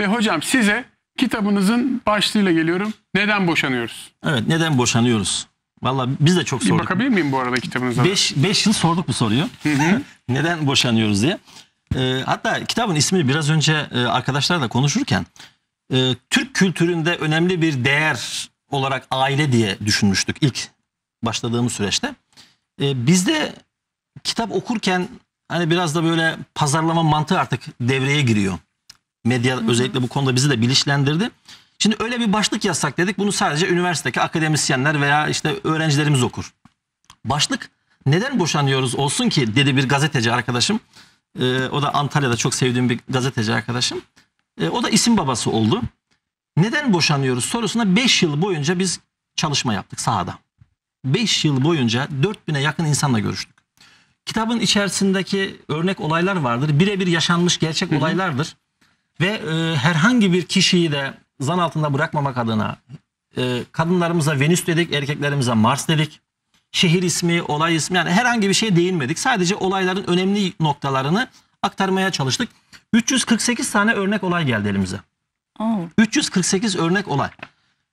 Ve hocam size kitabınızın başlığıyla geliyorum. Neden boşanıyoruz? Evet neden boşanıyoruz? Vallahi biz de çok Bir sorduk. bakabilir miyim bu arada kitabınıza? 5 yıl sorduk bu soruyu. neden boşanıyoruz diye. Ee, hatta kitabın ismini biraz önce e, arkadaşlarla konuşurken e, Türk kültüründe önemli bir değer olarak aile diye düşünmüştük ilk başladığımız süreçte. E, bizde kitap okurken hani biraz da böyle pazarlama mantığı artık devreye giriyor. Medya özellikle bu konuda bizi de bilinçlendirdi. Şimdi öyle bir başlık yazsak dedik. Bunu sadece üniversitedeki akademisyenler veya işte öğrencilerimiz okur. Başlık neden boşanıyoruz olsun ki dedi bir gazeteci arkadaşım. Ee, o da Antalya'da çok sevdiğim bir gazeteci arkadaşım. Ee, o da isim babası oldu. Neden boşanıyoruz sorusuna 5 yıl boyunca biz çalışma yaptık sahada. 5 yıl boyunca 4000'e yakın insanla görüştük. Kitabın içerisindeki örnek olaylar vardır. Birebir yaşanmış gerçek olaylardır. Ve e, herhangi bir kişiyi de zan altında bırakmamak adına e, kadınlarımıza Venüs dedik, erkeklerimize Mars dedik. Şehir ismi, olay ismi yani herhangi bir şeye değinmedik. Sadece olayların önemli noktalarını aktarmaya çalıştık. 348 tane örnek olay geldi elimize. Oo. 348 örnek olay.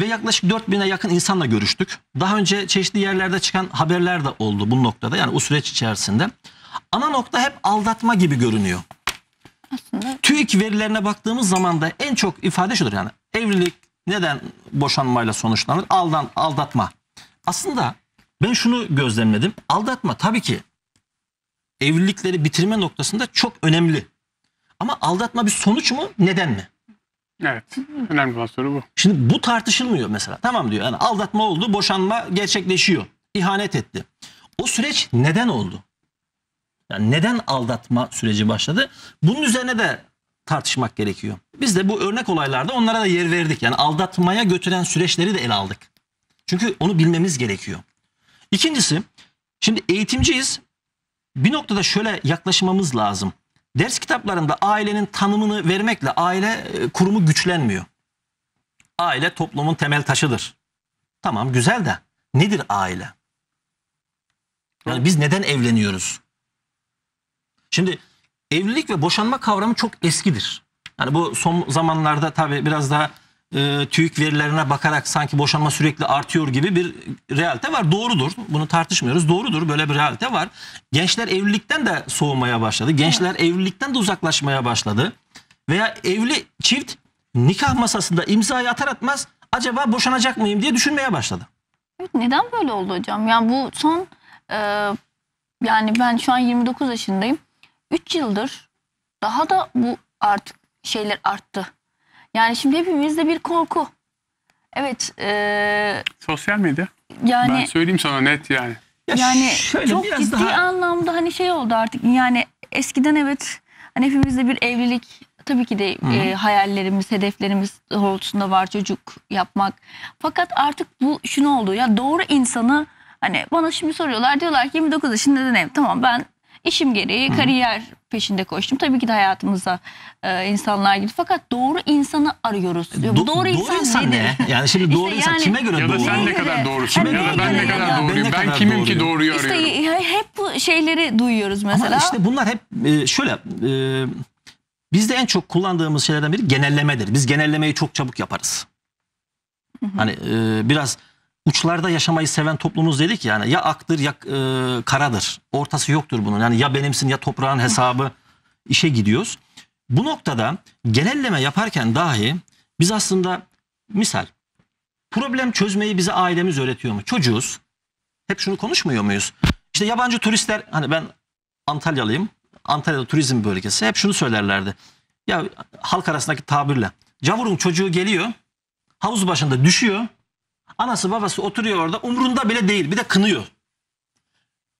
Ve yaklaşık 4000'e yakın insanla görüştük. Daha önce çeşitli yerlerde çıkan haberler de oldu bu noktada yani o süreç içerisinde. Ana nokta hep aldatma gibi görünüyor. Aslında TÜİK verilerine baktığımız zaman da en çok ifade şudur yani evlilik neden boşanmayla sonuçlanır? Aldan, aldatma. Aslında ben şunu gözlemledim. Aldatma tabii ki evlilikleri bitirme noktasında çok önemli. Ama aldatma bir sonuç mu neden mi? Evet. Önemli olan soru bu. Şimdi bu tartışılmıyor mesela. Tamam diyor yani aldatma oldu, boşanma gerçekleşiyor. İhanet etti. O süreç neden oldu? Yani neden aldatma süreci başladı? Bunun üzerine de tartışmak gerekiyor. Biz de bu örnek olaylarda onlara da yer verdik. Yani aldatmaya götüren süreçleri de ele aldık. Çünkü onu bilmemiz gerekiyor. İkincisi, şimdi eğitimciyiz. Bir noktada şöyle yaklaşmamız lazım. Ders kitaplarında ailenin tanımını vermekle aile e, kurumu güçlenmiyor. Aile toplumun temel taşıdır. Tamam güzel de nedir aile? Yani biz neden evleniyoruz? Şimdi evlilik ve boşanma kavramı çok eskidir. Yani bu son zamanlarda tabii biraz daha e, TÜİK verilerine bakarak sanki boşanma sürekli artıyor gibi bir realite var. Doğrudur. Bunu tartışmıyoruz. Doğrudur. Böyle bir realite var. Gençler evlilikten de soğumaya başladı. Gençler evlilikten de uzaklaşmaya başladı. Veya evli çift nikah masasında imzayı atar atmaz acaba boşanacak mıyım diye düşünmeye başladı. evet, neden böyle oldu hocam? Yani bu son e, yani ben şu an 29 yaşındayım. 3 yıldır daha da bu artık şeyler arttı. Yani şimdi hepimizde bir korku. Evet e, Sosyal medya. yani Ben söyleyeyim sana net yani. Ya Yani şöyle çok biraz ciddi daha anlamda hani şey oldu artık yani eskiden evet hani hepimizde bir evlilik tabii ki de e, hayallerimiz, hedeflerimiz doğrultusunda var çocuk yapmak. Fakat artık bu şunu oldu ya doğru insanı hani bana şimdi soruyorlar diyorlar ki 29 yaşında neden ev? Tamam ben işim gereği kariyer peşinde koştum. Tabii ki de hayatımıza e, insanlar girdi. Fakat doğru insanı arıyoruz. Bu Do- doğru, insan, nedir? ne? Yani şimdi doğru İşte insan yani- kime göre Ya da doğru? sen ne kadar doğrusun Hani ya da ben ne kadar doğruyum. Ben ne Ben kadar kimim ki doğruyu İşte arıyorum. hep bu şeyleri duyuyoruz mesela. Ama işte bunlar hep e, şöyle e, bizde en çok kullandığımız şeylerden biri genellemedir. Biz genellemeyi çok çabuk yaparız. Hani e, biraz uçlarda yaşamayı seven toplumuz dedik ya, yani ya aktır ya e, karadır. Ortası yoktur bunun. Yani ya benimsin ya toprağın hesabı işe gidiyoruz. Bu noktada genelleme yaparken dahi biz aslında misal problem çözmeyi bize ailemiz öğretiyor mu? Çocuğuz. Hep şunu konuşmuyor muyuz? İşte yabancı turistler hani ben Antalyalıyım. Antalya'da turizm bölgesi. Hep şunu söylerlerdi. Ya halk arasındaki tabirle. Cavurun çocuğu geliyor. Havuz başında düşüyor. Anası babası oturuyor orada. Umrunda bile değil. Bir de kınıyor.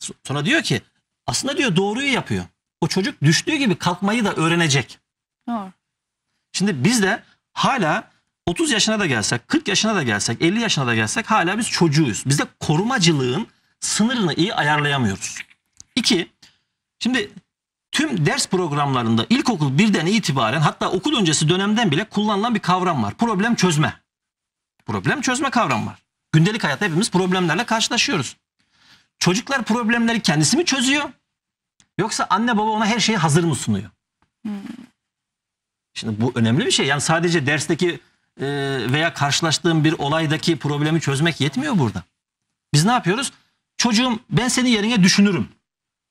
So- Sonra diyor ki aslında diyor doğruyu yapıyor. O çocuk düştüğü gibi kalkmayı da öğrenecek. Doğru. Şimdi biz de hala 30 yaşına da gelsek, 40 yaşına da gelsek, 50 yaşına da gelsek hala biz çocuğuyuz. Biz de korumacılığın sınırını iyi ayarlayamıyoruz. İki, şimdi tüm ders programlarında ilkokul birden itibaren hatta okul öncesi dönemden bile kullanılan bir kavram var. Problem çözme. Problem çözme kavramı var. Gündelik hayatta hepimiz problemlerle karşılaşıyoruz. Çocuklar problemleri kendisi mi çözüyor? Yoksa anne baba ona her şeyi hazır mı sunuyor? Şimdi bu önemli bir şey. Yani sadece dersteki e, veya karşılaştığım bir olaydaki problemi çözmek yetmiyor burada. Biz ne yapıyoruz? Çocuğum ben senin yerine düşünürüm.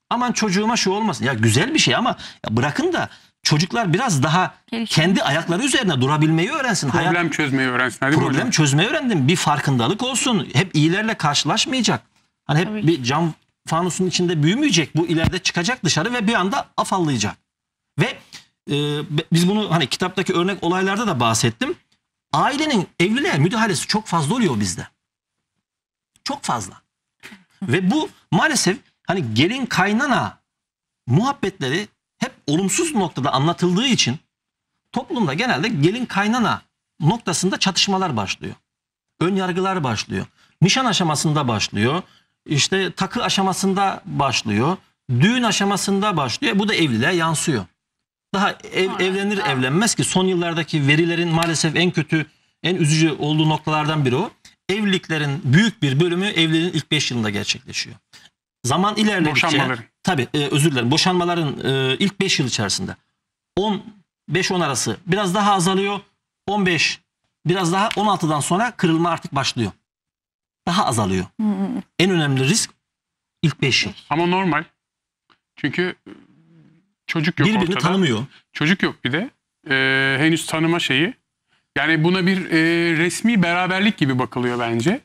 Aman çocuğuma şu olmasın. Ya güzel bir şey ama ya bırakın da çocuklar biraz daha kendi ayakları üzerine durabilmeyi öğrensin. Hayat- Problem çözmeyi öğrensin. Hadi problem hocam. çözmeyi öğrendim. Bir farkındalık olsun. Hep iyilerle karşılaşmayacak. Hani hep Tabii bir cam fanusun içinde büyümeyecek. Bu ileride çıkacak dışarı ve bir anda afallayacak. Ve e, biz bunu hani kitaptaki örnek olaylarda da bahsettim. Ailenin evliliğe müdahalesi çok fazla oluyor bizde. Çok fazla. ve bu maalesef hani gelin kaynana muhabbetleri hep olumsuz noktada anlatıldığı için toplumda genelde gelin kaynana noktasında çatışmalar başlıyor. Ön yargılar başlıyor. Nişan aşamasında başlıyor. İşte takı aşamasında başlıyor. Düğün aşamasında başlıyor. Bu da evliliğe yansıyor. Daha ev, evlenir evlenmez ki son yıllardaki verilerin maalesef en kötü, en üzücü olduğu noktalardan biri o. Evliliklerin büyük bir bölümü evliliğin ilk 5 yılında gerçekleşiyor. Zaman ilerledikçe Boşanmaların. Tabii e, özür dilerim. Boşanmaların e, ilk 5 yıl içerisinde 10 5-10 arası biraz daha azalıyor. 15 biraz daha 16'dan sonra kırılma artık başlıyor. Daha azalıyor. En önemli risk ilk 5 yıl. Ama normal. Çünkü çocuk yok Birbirini ortada. tanımıyor. Çocuk yok bir de. Ee, henüz tanıma şeyi. Yani buna bir e, resmi beraberlik gibi bakılıyor bence.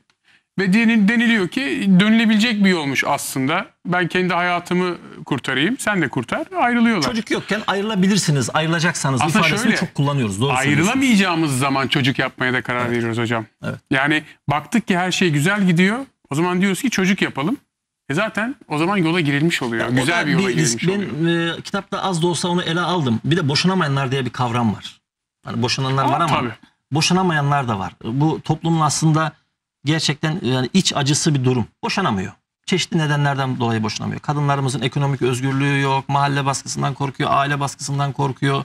Ve denil- deniliyor ki dönülebilecek bir yolmuş aslında. Ben kendi hayatımı kurtarayım, sen de kurtar. Ayrılıyorlar. Çocuk yokken ayrılabilirsiniz. Ayrılacaksanız Aslında ifadesini şöyle, çok kullanıyoruz. Doğru. Ayrılamayacağımız zaman çocuk yapmaya da karar veriyoruz hocam. Evet. Yani baktık ki her şey güzel gidiyor. O zaman diyoruz ki çocuk yapalım. E zaten o zaman yola girilmiş oluyor. O güzel bir yola risk. girilmiş Ben oluyor. e, kitapta az da olsa onu ele aldım. Bir de boşanamayanlar diye bir kavram var. Hani boşananlar Aa, var ama tabii. boşanamayanlar da var. Bu toplumun aslında gerçekten yani iç acısı bir durum. Boşanamıyor. Çeşitli nedenlerden dolayı boşanamıyor. Kadınlarımızın ekonomik özgürlüğü yok. Mahalle baskısından korkuyor. Aile baskısından korkuyor.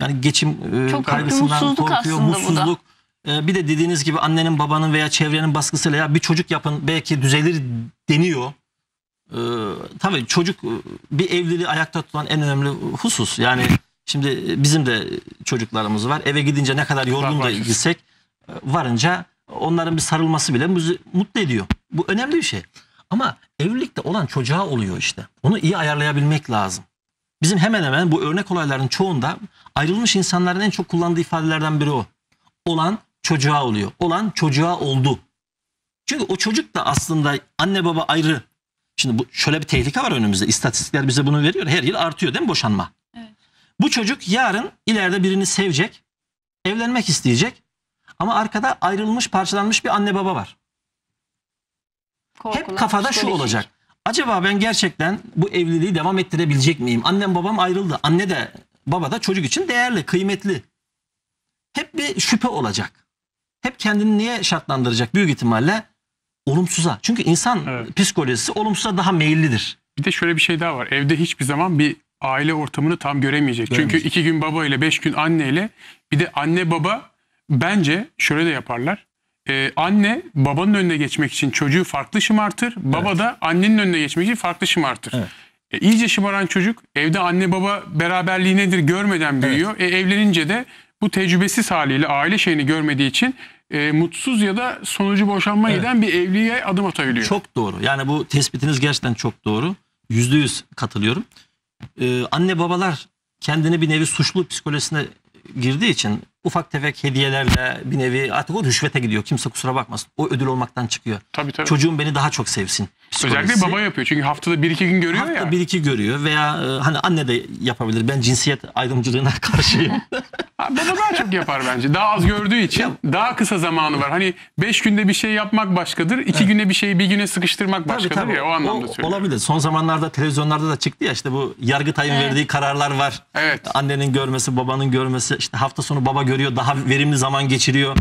Yani geçim e, Çok kaygısından mutsuzluk korkuyor. Mutsuzluk. E, bir de dediğiniz gibi annenin babanın veya çevrenin baskısıyla ya bir çocuk yapın belki düzelir deniyor. Ee, tabii çocuk e, bir evliliği ayakta tutan en önemli husus. Yani şimdi bizim de çocuklarımız var. Eve gidince ne kadar yorgun da gitsek e, varınca onların bir sarılması bile bizi mutlu ediyor. Bu önemli bir şey. Ama evlilikte olan çocuğa oluyor işte. Onu iyi ayarlayabilmek lazım. Bizim hemen hemen bu örnek olayların çoğunda ayrılmış insanların en çok kullandığı ifadelerden biri o. Olan çocuğa oluyor. Olan çocuğa oldu. Çünkü o çocuk da aslında anne baba ayrı. Şimdi bu şöyle bir tehlike var önümüzde. İstatistikler bize bunu veriyor. Her yıl artıyor değil mi boşanma? Evet. Bu çocuk yarın ileride birini sevecek, evlenmek isteyecek ama arkada ayrılmış, parçalanmış bir anne baba var. Korkular, Hep kafada şu olacak. Acaba ben gerçekten bu evliliği devam ettirebilecek miyim? Annem babam ayrıldı. Anne de baba da çocuk için değerli, kıymetli. Hep bir şüphe olacak. Hep kendini niye şartlandıracak? Büyük ihtimalle olumsuza. Çünkü insan Evet. psikolojisi olumsuza daha meyillidir. Bir de şöyle bir şey daha var. Evde hiçbir zaman bir aile ortamını tam göremeyecek. Çünkü Göremeyecek. iki gün baba ile beş gün anne ile bir de anne baba bence şöyle de yaparlar. Ee, anne babanın önüne geçmek için çocuğu farklı şımartır. Baba Evet. da annenin önüne geçmek için farklı şımartır. Evet. E, iyice şımaran çocuk evde anne baba beraberliği nedir görmeden büyüyor. E, evlenince de bu tecrübesiz haliyle aile şeyini görmediği için e, mutsuz ya da sonucu boşanma Evet. giden bir evliliğe adım atabiliyor. Çok doğru. Yani bu tespitiniz gerçekten çok doğru. Yüzde yüz katılıyorum. Ee, anne babalar kendini bir nevi suçlu psikolojisine girdiği için ufak tefek hediyelerle bir nevi artık o rüşvete gidiyor. Kimse kusura bakmasın. O ödül olmaktan çıkıyor. Tabii tabii. Çocuğum beni daha çok sevsin. Özellikle psikolojisi. baba yapıyor. Çünkü haftada bir iki gün görüyor Hafta ya. bir iki görüyor veya e, hani anne de yapabilir. Ben cinsiyet ayrımcılığına karşıyım. Baba daha çok yapar bence. Daha az gördüğü için daha kısa zamanı var. Hani beş günde bir şey yapmak başkadır. iki günde bir şeyi bir güne sıkıştırmak başkadır ya o anlamda söylüyorum. Olabilir. Son zamanlarda televizyonlarda da çıktı ya işte bu Yargıtay'ın Evet. verdiği kararlar var. Evet. Annenin görmesi, babanın görmesi. işte hafta sonu baba görüyor, daha verimli zaman geçiriyor.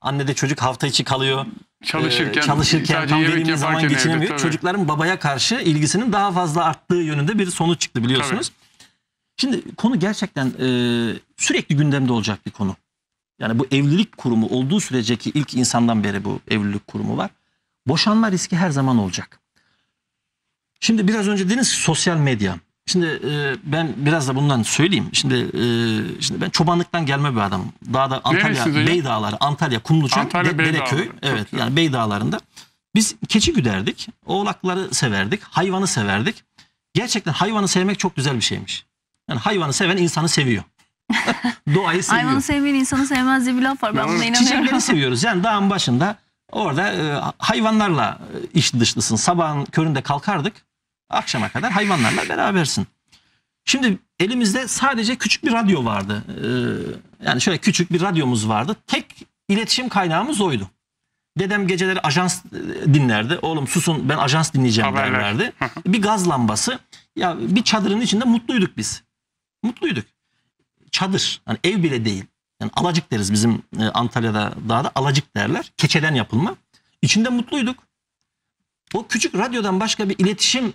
Anne de çocuk hafta içi kalıyor. Çalışırken, Ee, çalışırken tam verimli zaman evde, geçiremiyor. tabii. Çocukların babaya karşı ilgisinin daha fazla arttığı yönünde bir sonuç çıktı biliyorsunuz. Şimdi konu gerçekten e, sürekli gündemde olacak bir konu. Yani bu evlilik kurumu olduğu sürece ki ilk insandan beri bu evlilik kurumu var. Boşanma riski her zaman olacak. Şimdi biraz önce dediniz ki sosyal medya. Şimdi e, ben biraz da bundan söyleyeyim. Şimdi e, şimdi ben çobanlıktan gelme bir adamım. Dağda Antalya, Neresiniz hocam? Beydağları, Antalya, Kumluçan, Antalya, De-. Dereköy. Evet yani Beydağlarında. Biz keçi güderdik. Oğlakları severdik. Hayvanı severdik. Gerçekten hayvanı sevmek çok güzel bir şeymiş. Yani hayvanı seven insanı seviyor. Doğayı seviyor. Hayvanı sevmeyen insanı sevmez diye bir laf var. Ben buna inanıyorum. Çiçekleri seviyoruz. Yani dağın başında orada e, hayvanlarla e, iç dışlısın. Sabahın köründe kalkardık. Akşama kadar hayvanlarla berabersin. Şimdi elimizde sadece küçük bir radyo vardı. Ee, yani şöyle küçük bir radyomuz vardı. Tek iletişim kaynağımız oydu. Dedem geceleri ajans e, dinlerdi. Oğlum susun ben ajans dinleyeceğim Haberler. derlerdi. bir gaz lambası. Ya bir çadırın içinde mutluyduk biz. Mutluyduk. Çadır. Yani ev bile değil. Yani alacık deriz bizim e, Antalya'da dağda alacık derler. Keçeden yapılma. İçinde mutluyduk. O küçük radyodan başka bir iletişim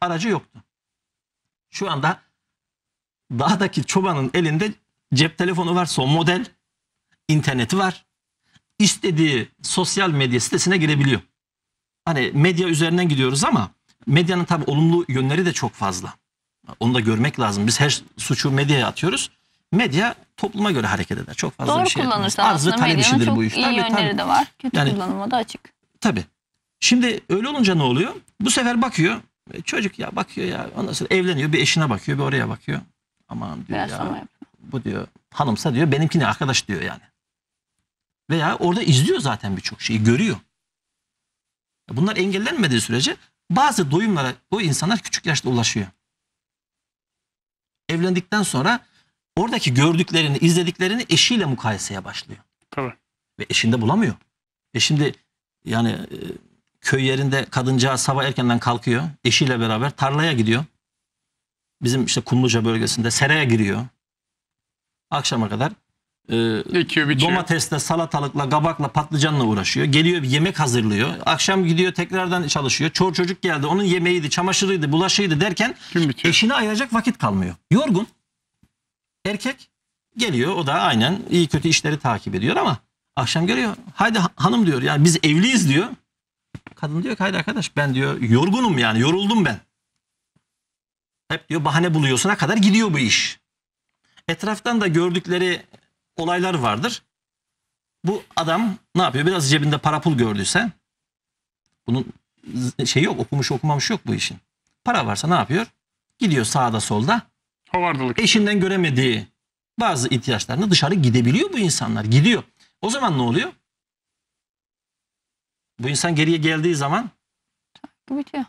aracı yoktu. Şu anda dağdaki çobanın elinde cep telefonu var, son model, interneti var. İstediği sosyal medya sitesine girebiliyor. Hani medya üzerinden gidiyoruz ama medyanın tabii olumlu yönleri de çok fazla. Onu da görmek lazım. Biz her suçu medyaya atıyoruz. Medya topluma göre hareket eder. Çok fazla Doğru bir şey kullanırsan Arz aslında medyanın işidir çok bu iş. iyi Tabii, yönleri tabii. de var. Kötü Yani- kullanıma da açık. Tabii. Şimdi öyle olunca ne oluyor? Bu sefer bakıyor. e, Çocuk ya bakıyor ya. Ondan sonra evleniyor. Bir eşine bakıyor. Bir oraya bakıyor. Aman diyor Biraz ya. Bu diyor hanımsa diyor benimki ne arkadaş diyor yani. Veya orada izliyor zaten birçok şeyi. Görüyor. Bunlar engellenmediği sürece bazı doyumlara o insanlar küçük yaşta ulaşıyor. Evlendikten sonra oradaki gördüklerini, izlediklerini eşiyle mukayeseye başlıyor Tabii. ve eşinde bulamıyor. E şimdi yani e, köy yerinde kadıncağız sabah erkenden kalkıyor. Eşiyle beraber tarlaya gidiyor. Bizim işte Kumluca bölgesinde seraya giriyor. Akşama kadar e, domatesle, salatalıkla, kabakla, patlıcanla uğraşıyor. Geliyor bir yemek hazırlıyor. Akşam gidiyor tekrardan çalışıyor. Çor çocuk geldi. Onun yemeğiydi, çamaşırıydı, bulaşıydı derken eşine ayıracak vakit kalmıyor. Yorgun. Erkek geliyor o da aynen iyi kötü işleri takip ediyor ama akşam geliyor. Haydi ha- hanım diyor yani biz evliyiz diyor. Kadın diyor ki haydi arkadaş ben diyor yorgunum yani yoruldum ben. Hep diyor bahane buluyorsuna kadar gidiyor bu iş. Etraftan da gördükleri olaylar vardır. Bu adam ne yapıyor? Biraz cebinde para pul gördüyse bunun şey yok okumuş okumamış yok bu işin. Para varsa ne yapıyor? Gidiyor sağda solda Havardalık. eşinden göremediği bazı ihtiyaçlarını dışarı gidebiliyor bu insanlar. Gidiyor. O zaman ne oluyor? Bu insan geriye geldiği zaman Bitiyor.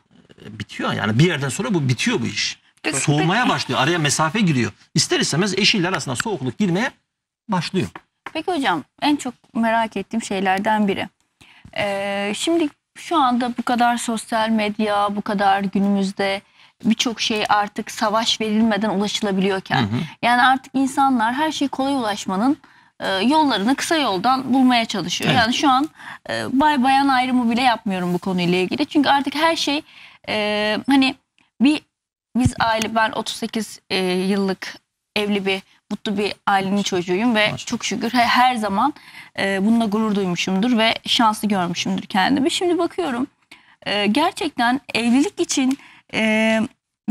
e, bitiyor. Yani bir yerden sonra bu bitiyor bu iş. Soğumaya başlıyor. Araya mesafe giriyor. İster istemez eşiyle arasında soğukluk girmeye başlıyor. Peki hocam en çok merak ettiğim şeylerden biri. Ee, şimdi şu anda bu kadar sosyal medya, bu kadar günümüzde birçok şey artık savaş verilmeden ulaşılabiliyorken. Hı hı. Yani artık insanlar her şeye kolay ulaşmanın e, yollarını kısa yoldan bulmaya çalışıyor. Evet. Yani şu an e, bay bayan ayrımı bile yapmıyorum bu konuyla ilgili. Çünkü artık her şey e, hani bir biz aile ben 38 e, yıllık evli bir mutlu bir ailenin çocuğuyum ve Maşallah. çok şükür he- her zaman e, bununla gurur duymuşumdur ve şanslı görmüşümdür kendimi. Şimdi bakıyorum e, gerçekten evlilik için e,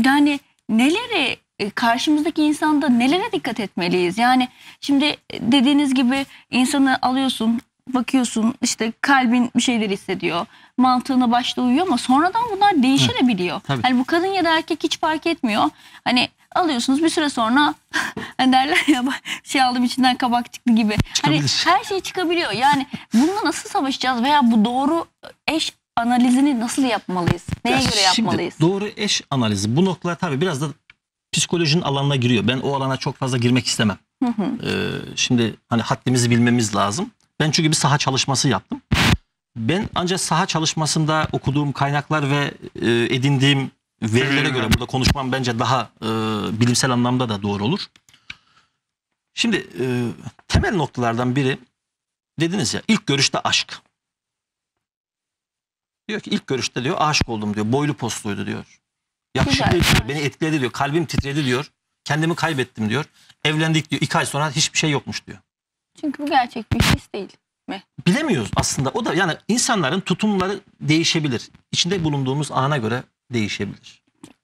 yani neleri e, karşımızdaki insanda nelere dikkat etmeliyiz? Yani şimdi dediğiniz gibi insanı alıyorsun bakıyorsun işte kalbin bir şeyler hissediyor. Mantığına başta uyuyor ama sonradan bunlar değişebiliyor. Tabii. Hani bu kadın ya da erkek hiç fark etmiyor. Hani alıyorsunuz bir süre sonra hani derler ya şey aldım içinden kabak çıktı gibi. Hani her şey çıkabiliyor. Yani bununla nasıl savaşacağız veya bu doğru eş analizini nasıl yapmalıyız? Neye Ya göre şimdi yapmalıyız? doğru eş analizi. Bu noktalar tabii biraz da psikolojinin alanına giriyor. Ben o alana çok fazla girmek istemem. Hı hı. Ee, şimdi hani haddimizi bilmemiz lazım. Ben çünkü bir saha çalışması yaptım. Ben ancak saha çalışmasında okuduğum kaynaklar ve e, edindiğim verilere göre burada konuşmam bence daha e, bilimsel anlamda da doğru olur. Şimdi e, temel noktalardan biri dediniz ya ilk görüşte aşk. Diyor ki ilk görüşte diyor aşık oldum diyor. Boylu posluydu diyor. Yakışıklı diyor. Beni etkiledi diyor. Kalbim titredi diyor. Kendimi kaybettim diyor. Evlendik diyor. İki ay sonra hiçbir şey yokmuş diyor. Çünkü bu gerçek bir his değil. Bilemiyoruz aslında. O da yani insanların tutumları değişebilir. İçinde bulunduğumuz ana göre değişebilir.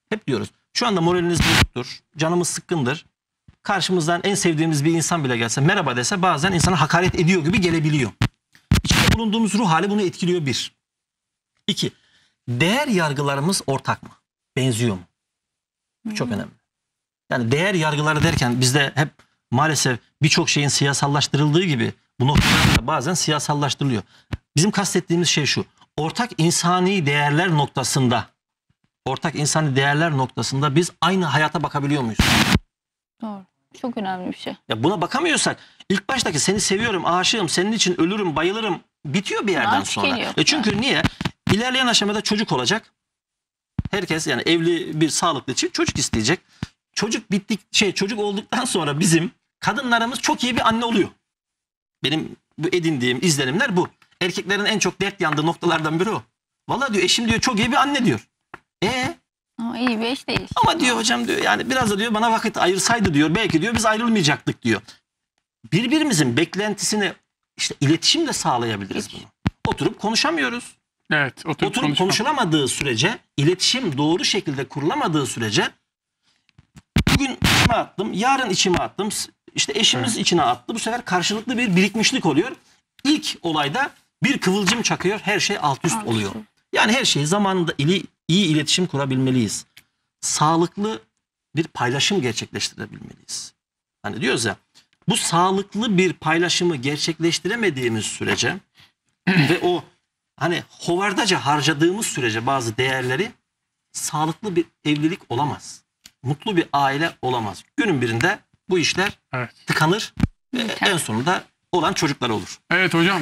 Hep diyoruz Şu anda moraliniz bozuktur. Canımız sıkkındır. Karşımızdan en sevdiğimiz bir insan bile gelse merhaba dese bazen insana hakaret ediyor gibi gelebiliyor. İçinde bulunduğumuz ruh hali bunu etkiliyor bir. İki, değer yargılarımız ortak mı? Benziyor mu? Bu çok önemli. Yani değer yargıları derken bizde hep maalesef birçok şeyin siyasallaştırıldığı gibi bu noktalarda da bazen siyasallaştırılıyor. Bizim kastettiğimiz şey şu. Ortak insani değerler noktasında ortak insani değerler noktasında biz aynı hayata bakabiliyor muyuz? Doğru. Çok önemli bir şey. Ya buna bakamıyorsak ilk baştaki seni seviyorum, aşığım, senin için ölürüm, bayılırım bitiyor bir yerden Artık sonra. geliyor. E çünkü niye? İlerleyen aşamada çocuk olacak. Herkes yani evli bir sağlıklı çift çocuk isteyecek. Çocuk bittik şey çocuk olduktan sonra bizim kadınlarımız çok iyi bir anne oluyor. Benim bu edindiğim izlenimler bu. Erkeklerin en çok dert yandığı noktalardan biri o. Vallahi diyor eşim diyor çok iyi bir anne diyor. E Ama iyi bir eş değil. ama diyor hocam diyor yani biraz da diyor bana vakit ayırsaydı diyor belki diyor biz ayrılmayacaktık diyor. Birbirimizin beklentisini işte iletişimle sağlayabiliriz bunu. Oturup konuşamıyoruz. Evet. Oturup, Oturup konuşulamadığı sürece, iletişim doğru şekilde kurulamadığı sürece bugün içime attım, yarın içime attım. İşte eşimiz içine attı. Bu sefer karşılıklı bir birikmişlik oluyor. İlk olayda bir kıvılcım çakıyor, her şey alt üst Alt oluyor. üst. Yani her şeyi zamanında ili, iyi iletişim kurabilmeliyiz. Sağlıklı bir paylaşım gerçekleştirebilmeliyiz. Hani diyoruz ya bu sağlıklı bir paylaşımı gerçekleştiremediğimiz sürece ve o hani hovardaca harcadığımız sürece bazı değerleri sağlıklı bir evlilik olamaz. Mutlu bir aile olamaz. Günün birinde bu işler Evet. tıkanır ve en sonunda olan çocuklar olur. Evet hocam.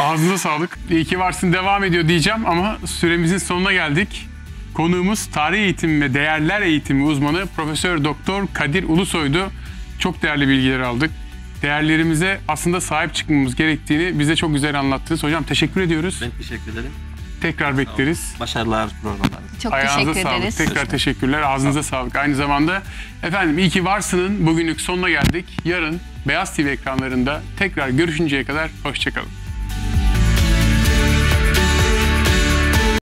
Ağzınıza sağlık. İyi ki varsın devam ediyor diyeceğim ama süremizin sonuna geldik. Konuğumuz tarih eğitimi ve değerler eğitimi uzmanı Profesör Doktor Kadir Ulusoy'du. Çok değerli bilgiler aldık. Değerlerimize aslında sahip çıkmamız gerektiğini bize çok güzel anlattınız. Hocam teşekkür ediyoruz. Ben teşekkür ederim. Tekrar bekleriz. Başarılar programlarınızda. Çok Ayağınıza teşekkür sağlık. ederiz. Tekrar teşekkürler. Ağzınıza sağlık. Aynı zamanda efendim iyi ki varsının bugünlük sonuna geldik. Yarın Beyaz TV ekranlarında tekrar görüşünceye kadar hoşçakalın.